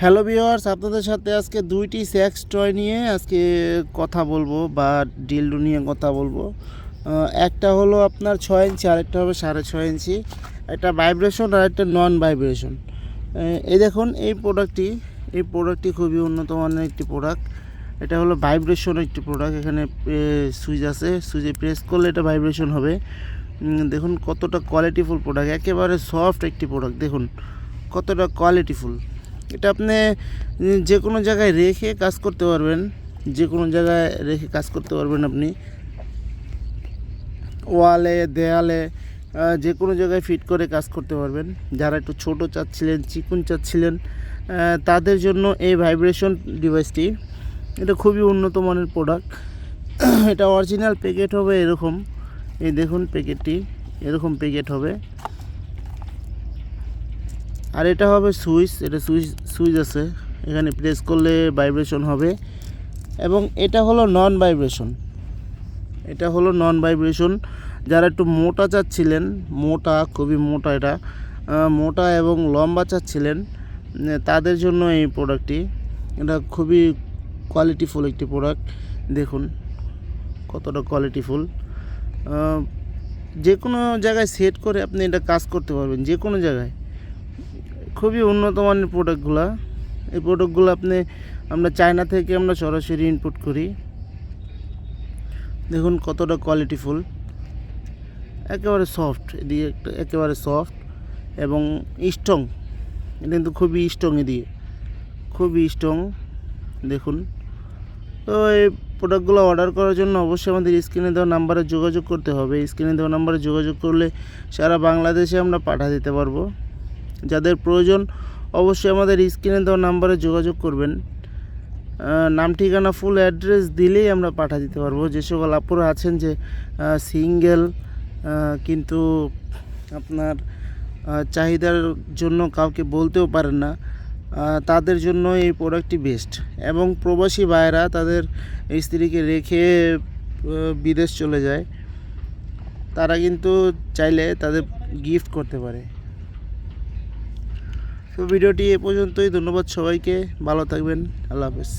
Hello viewers আপনাদের সাথে আজকে দুইটি সেক্স টয় নিয়ে আজকে কথা বলব বা ডিলডু নিয়ে কথা বলব। একটা হলো আপনার ছয় ইঞ্চি, আরেকটা হবে সাড়ে ছয় ইঞ্চি। একটা ভাইব্রেশন আর একটা নন ভাইব্রেশন এই দেখুন, এই প্রোডাক্টটি এই প্রোডাক্টটি খুবই উন্নত মানের একটি প্রোডাক্ট এটা হলো ভাইব্রেশন একটি প্রোডাক্ট এখানে সুইচ আছে। সুইচে প্রেস করলে এটা ভাইব্রেশন হবে। দেখুন কতটা কোয়ালিটিফুল প্রোডাক্ট একেবারে সফট একটি প্রোডাক্ট দেখুন, কতটা কোয়ালিটিফুল এটা আপনি যে কোনো জায়গায় রেখে কাজ করতে পারবেন। যে কোনো জায়গায় রেখে কাজ করতে পারবেন আপনি। ওয়ালে, দেয়ালে যে কোনো জায়গায় ফিট করে কাজ করতে পারবেন। যারা একটু ছোট চাচ্ছিলেন, চিকুন চাচ্ছিলেন তাদের জন্য এই ভাইব্রেশন ডিভাইসটি এটা খুবই উন্নত মানের প্রোডাক্ট এটা অরিজিনাল প্যাকেট হবে এরকম। এই দেখুন প্যাকেটটি এরকম প্যাকেট হবে। আর এটা হবে সুইচ, এটা সুইচ সুইচ আছে। এখানে প্রেস করলে ভাইব্রেশন হবে। এবং এটা হলো নন ভাইব্রেশন এটা হলো নন ভাইব্রেশন যারা একটু মোটা চাচ্ছিলেন, মোটা, খুবই মোটা এটা মোটা এবং লম্বা চাচ্ছিলেন তাদের জন্য এই প্রোডাক্টটি এটা খুবই কোয়ালিটিফুল একটি প্রোডাক্ট দেখুন কতটা কোয়ালিটিফুল যে কোনো জায়গায় সেট করে আপনি এটা কাজ করতে পারবেন, যে কোনো জায়গায়। খুবই উন্নত মানের প্রোডাক্টগুলো এই প্রোডাক্টগুলো আপনি, আমরা চায়না থেকে আমরা সরাসরি ইনপুট করি। দেখুন কতটা কোয়ালিটিফুল একেবারে সফট এদিকে একটা- একেবারে সফট এবং স্ট্রং এটা কিন্তু খুবই স্ট্রং এদিকে খুবই স্ট্রং দেখুন। তো এই প্রোডাক্টগুলো অর্ডার করার জন্য অবশ্যই আমাদের স্ক্রিনে দেওয়া নাম্বারে যোগাযোগ করতে হবে। স্ক্রিনে দেওয়া নাম্বারে যোগাযোগ করলে সারা বাংলাদেশে আমরা পাঠা দিতে পারব। যাদের প্রয়োজন অবশ্যই আমাদের স্ক্রিনে দেওয়া নাম্বারে যোগাযোগ করবেন। নাম, ঠিকানা ফুল অ্যাড্রেস দিলেই আমরা পাঠা দিতে পারব। যে সকল আপুরা আছেন যে সিঙ্গেল কিন্তু আপনার চাহিদার জন্য কাউকে বলতেও পারেন না তাদের জন্য এই প্রোডাক্টটি বেস্ট এবং প্রবাসী ভাইয়েরা তাদের স্ত্রীকে রেখে বিদেশ চলে যায়, তারা কিন্তু চাইলে তাদের গিফট করতে পারে। তো ভিডিওটি এ পর্যন্তই। ধন্যবাদ সবাইকে। ভালো থাকবেন। আল্লাহ হাফেজ।